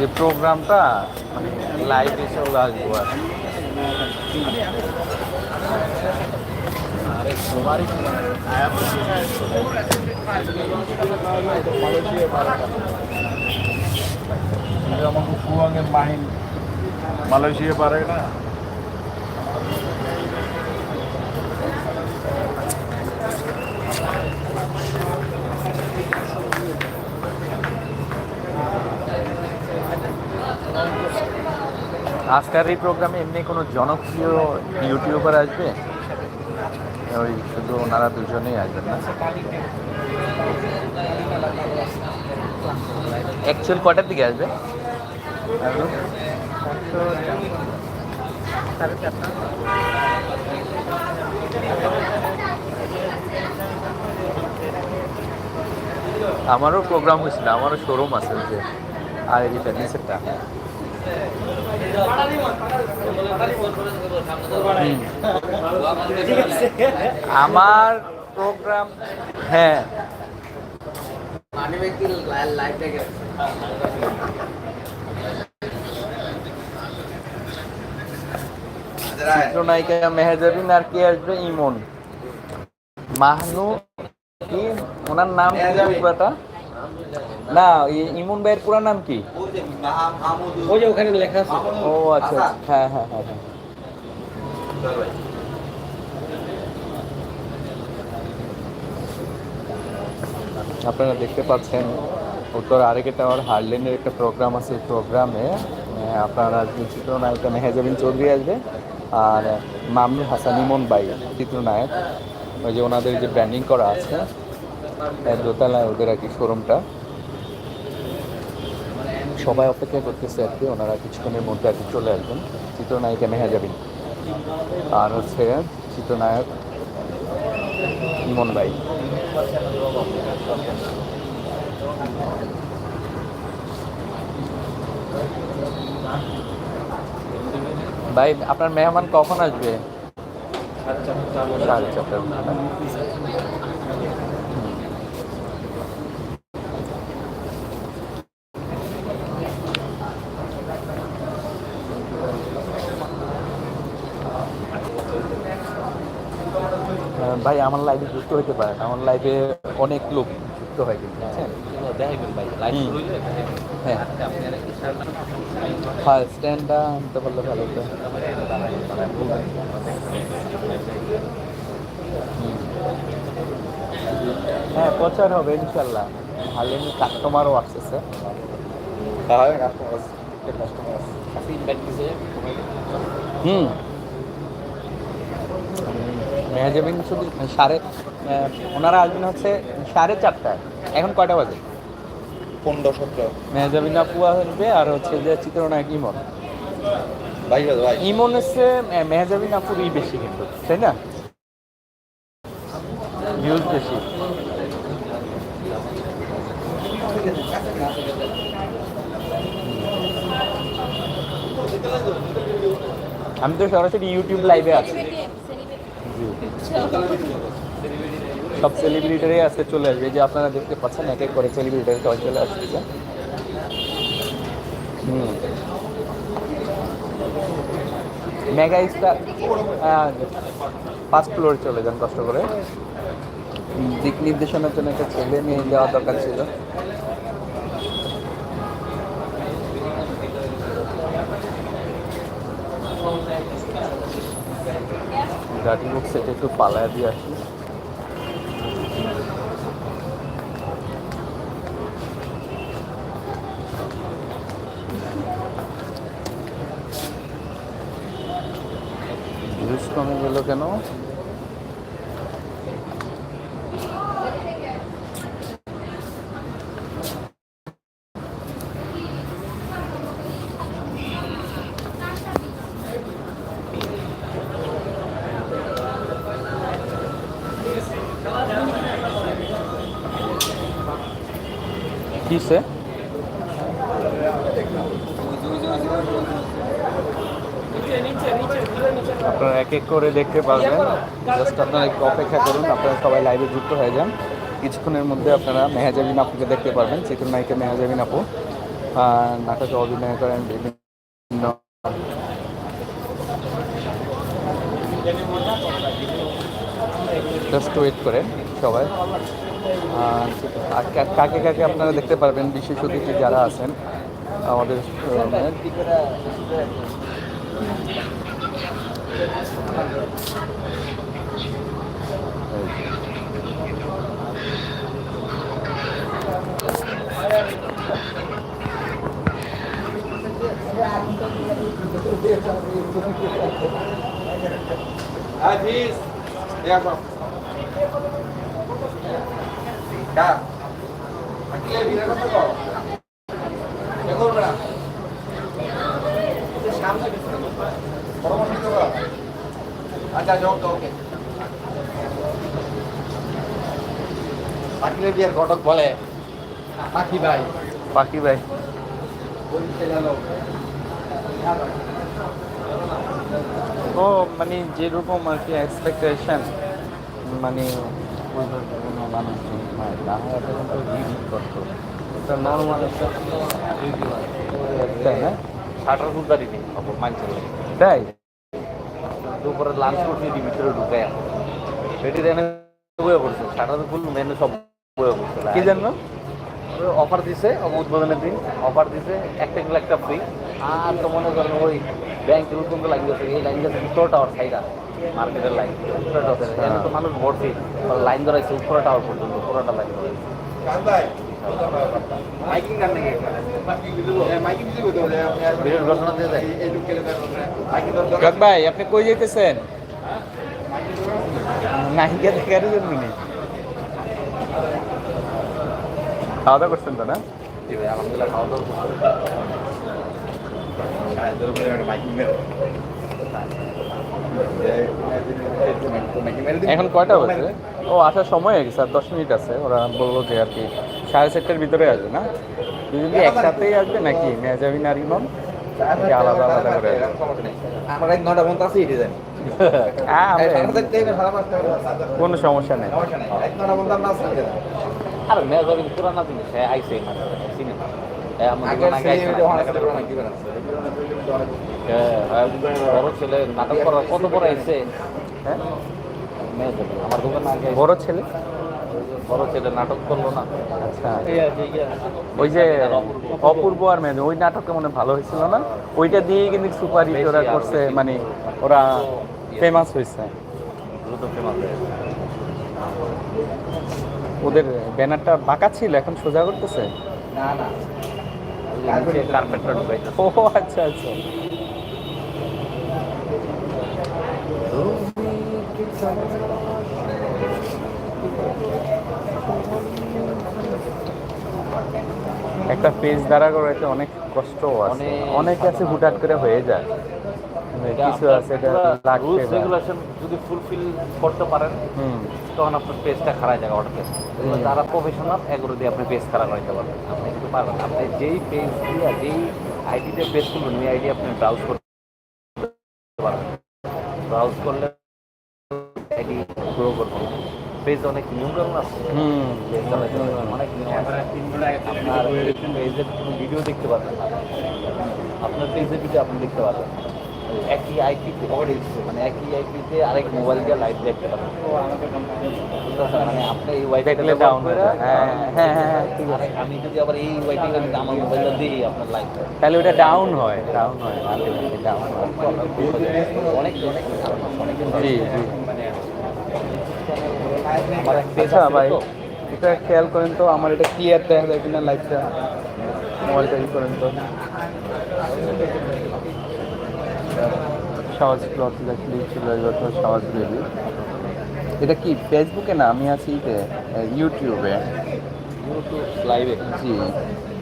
যে প্রোগ্রামটা মানে লাইভ চলে আসব আর। আমাকে কুয়াঙ্গের মাহিন মালয়েশিয়া পারে না আজকের এই প্রোগ্রামে এমনি কোনো জনপ্রিয় ইউটিউবার আসবে? ওই শুধু ওনারা দুজনেই আসবেন না? অ্যাকচুয়াল কটার দিকে আসবে? আমারও প্রোগ্রাম হয়েছিল, আমারও শোরুম আছে যে, আর এটা নিচেরটা আমার প্রোগ্রাম হ্যাঁ। চিত্রনায়িকা মেহেজাবিন আর কে আসবে? ইমন। মাহনু কি? ওনার নাম কি? না ইমন ভাইয়ের পুরা নাম কি ওই যে ওখানে লেখা আছে ও আচ্ছা আচ্ছা। হ্যাঁ হ্যাঁ হ্যাঁ হ্যাঁ। আপনারা দেখতে পাচ্ছেন উত্তর আরেকে টাওয়ার হার্লেনের একটা প্রোগ্রাম আছে এই প্রোগ্রামে আপনারা চিত্রনায়িকা মেহেজাবিন চৌধুরী আসবে আর মামনি হাসান ইমন বাই চিত্রনায়ক ওই যে ওনাদের যে ব্র্যান্ডিং করা আছে দোতলায় ওদের আর কি শোরুমটা সবাই অপেক্ষা করতেছে আর কি, ওনারা কিছুক্ষণের মধ্যে আর কি চলে আসবেন। চিত্রনায়িকা মেহাজাবিন আর হচ্ছে চিত্রনায়ক ইমন ভাই। ভাই, আপনার মেহমান কখন আসবে? সাড়ে চারটার ভাই আমার লাইভে যুক্ত হতে পারেন আমার লাইফে অনেক লোক যুক্ত হয় কিন্তু দেখবেন ভাই লাইভ হুম। হ্যাঁ। হ্যাঁ স্ট্যান্ডটা আনতে পারলে ভালো হতো। হ্যাঁ প্রচার হবে ইনশাল্লাহ ভালো কাস্টমারও আসতেছে। ফিডব্যাক দিছে মেহাজাবিন শুধু সাড়ে ওনারা আসবেন হচ্ছে সাড়ে চারটায়। এখন কয়টা বাজে? পনেরো সতেরো। মেহাজাবিন আপু আসবে আর হচ্ছে যে চিত্রনায়ক ইমন। ভাই ভাই ইমন হচ্ছে মেহাজাবিন আপুরই বেশি কিন্তু তাই না? ভিউজ বেশি। আমি তো সরাসরি ইউটিউব লাইভে আছি। সব সেলিব্রিটিরাই আজকে চলে আসবে। যে আপনারা দেখতে পাচ্ছেন, এক এক করে সেলিব্রিটি সবাই চলে আসতেছে হুম। মেগা স্টার ফার্স্ট ফ্লোরে চলে যান কষ্ট করে। দিক নির্দেশনার জন্য একটা ছেলে নিয়ে যাওয়া দরকার ছিল। গাড়ি বুক সেটা একটু পালায় দিয়ে আসি। ভিউজ কমে গেল কেন? কিসে আপনারা এক এক করে দেখতে পারবেন। জাস্ট আপনারা একটু অপেক্ষা করুন, আপনারা সবাই লাইভে যুক্ত হয়ে যান। কিছুক্ষণের মধ্যে আপনারা মেহাজাবিন আপুকে দেখতে পারবেন চিত্রনায়িকা মেহাজাবিন আপু। নাটকে অভিনয় করেন বিভিন্ন জাস্ট ওয়েট করেন সবাই। কাকে কাকে আপনারা দেখতে পারবেন? বিশেষ অতিথি যারা আছেন আমাদের শোরুমে। Aziz, আচ্ছা তো ওকে পাখিলে বিয়ের ঘটক বলে পাখি ভাই পাখি ভাই ও মানে যেরকম আর কি এক্সপেকটেশন মানে ওইভাবে কোনো মানুষজন করতো। নর্মাল একটা তাই না? শাটার খুলতারি নেই অপর তাই? দুপুরে লাঞ্চ করছি ভিতরে ঢুকে সেটি দেনে বয়ে পড়ছে। শাটার ফুল মেনু সব বয়ে পড়ছে। কি জানো অফার দিছে উদ্বোধনের দিন। অফার দিছে একটা কিলো একটা ফ্রি আর তো মনে করেন ওই ব্যাংকের লাইন গেছে এই লাইন গেছে উত্তর টাওয়ার সাইডা মার্কেটের লাইন উত্তর টাওয়ার তো মানুষ ভর্তি লাইন ধরাইছে উত্তর টাওয়ার পর্যন্ত পুরোটা লাইন ভাই আপনি কই যেতেছেন নায়িকা দেখার জন্য নেই খাওয়া দাওয়া করছেন তো না? আলহামদুলিল্লাহ খাওয়া দাওয়া করছি। এখন কয়টা বাজে? ও আসার সময় হয়ে গেছে আর দশ মিনিট আছে। ওরা বলল যে আর কি সাড়ে চারটার ভিতরে আসবে না? দুজন কি একসাথেই আসবে নাকি? মেজাবিন আর ইমন? আলাদা আলাদা করে আসবে? আমার এক নটা পর্যন্ত আছে এটি জানি। হ্যাঁ। কোনো সমস্যা নেই। আর মেজাবিন পুরানা জিনিস হ্যাঁ আইসে চিনি হ্যাঁ? হ্যাঁ, হ্যাঁ, বড় ছেলে নাটক করার কত বড় আইছে হ্যাঁ? আমার দোকান বড় ছেলে? বড় ছেলে নাটক করল না। আচ্ছা। ওই যে অপূর্ব আর মেয়ে ওই নাটকটা মনে ভালো হয়েছিল না? ওইটা দিয়ে কিন্তু সুপার হিট ওরা করছে মানে ওরা ফেমাস হয়েছে। দ্রুত ফেমাস হয়ে ওদের ব্যানারটা বাঁকা ছিল এখন সোজা করতেছে? না না। কার্পেটটা ও আচ্ছা আচ্ছা। একটা পেজ দ্বারা করাইতে অনেক কষ্ট আছে। অনেক- আছে হুটাট করে হয়ে যায়। কিছু আছে এটা লাগবে রেগুলেশন যদি ফুলফিল করতে পারেন হুম। তখন আপনার পেজটা খারাপ জায়গা অটোকে যারা প্রফেশনাল এগুলো দিয়ে আপনি পেজ খারাপ রাখতে পারবেন। আপনি কিন্তু পারবেন। আপনি যেই পেজ দিয়ে যেই আইডিতে পেজ করবেন ওই আইডি আপনি ব্রাউজ করতে পারবেন। ব্রাউজ করলে আইডি গ্রো করবেন পেজ অনেক নিয়ম কানুন আছে। পেজ অনেক নিয়ম আপনার পেজের ভিডিও দেখতে পারবেন আপনার পেজের ভিডিও আপনি দেখতে পারবেন একই আইপিতে মানে একই আইপিতে আরেক মোবাইল দিয়ে লাইভ দেখতে পারবেন মানে আপনি এই ওয়াইফাই দেখলে ডাউন হয়ে হ্যাঁ হ্যাঁ হ্যাঁ হ্যাঁ, আমি যদি আবার এই ওয়াইফাই আমি আমার মোবাইলটা দিই আপনার লাইভ তাহলে ওটা ডাউন হয় ডাউন হয় ডাউন হয়। অনেক অনেক অনেক জি জি। আচ্ছা ভাই। এটা খেয়াল করেন তো আমার এটা ক্লিয়ার দেখা যায় কিনা লাইটটা মোবাইলটা ই করেন তো। সহজ ক্লথ ক্লিপ ছিল সহজ বেবি এটা কি ফেসবুকে না? আমি আছি ইউটিউবে ইউটিউব লাইভে জি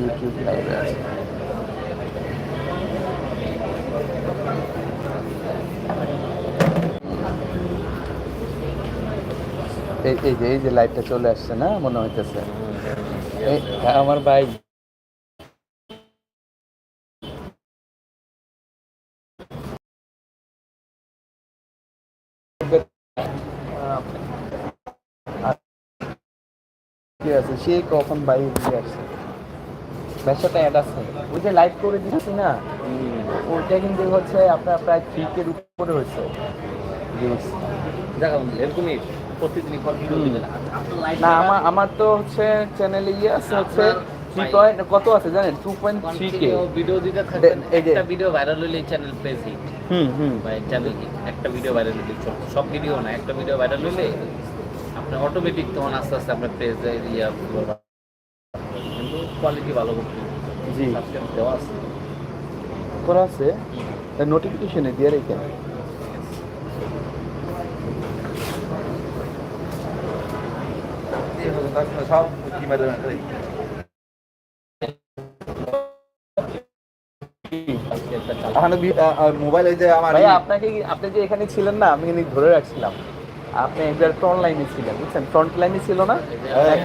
ইউটিউব লাইভে আছে। এই এই যে এই যে লাইটটা চলে আসছে না মনে হইতেছে? এই আমার ভাই আছে সে কখন বাইরে দিয়ে আসছে? ব্যবসাটা অ্যাড আছে। ওই যে লাইভ করে দিচ্ছি না ওইটা কিন্তু হচ্ছে আপনার প্রায় থ্রি কের উপরে হয়েছে। এরকমই লাইফ না আমার আমার তো হচ্ছে চ্যানেলে ইয়ে আছে হচ্ছে থ্রি পয়েন্ট কত আছে জানেন? টু পয়েন্ট থ্রি কে ভিডিও দিতে থাকবেন। একটা ভিডিও ভাইরাল হলে চ্যানেল পেজ হিট হুম হুম। বা চ্যানেল একটা ভিডিও ভাইরাল হলে সব ভিডিও না একটা ভিডিও ভাইরাল হলে আপনার অটোমেটিক তখন আস্তে আস্তে আপনার পেজ ইয়া কিন্তু কোয়ালিটি ভালো করতে জি। দেওয়া আছে। করা আছে। নোটিফিকেশনে দিয়ে রেখেন সব কি মাধ্যমে মোবাইল এই যে আমার আপনাকে আপনি যে এখানে ছিলেন না আমি ধরে রাখছিলাম। আপনি একবার ফ্রন্ট লাইনে ছিলেন বুঝছেন ফ্রন্ট লাইনে ছিল না হ্যাঁ।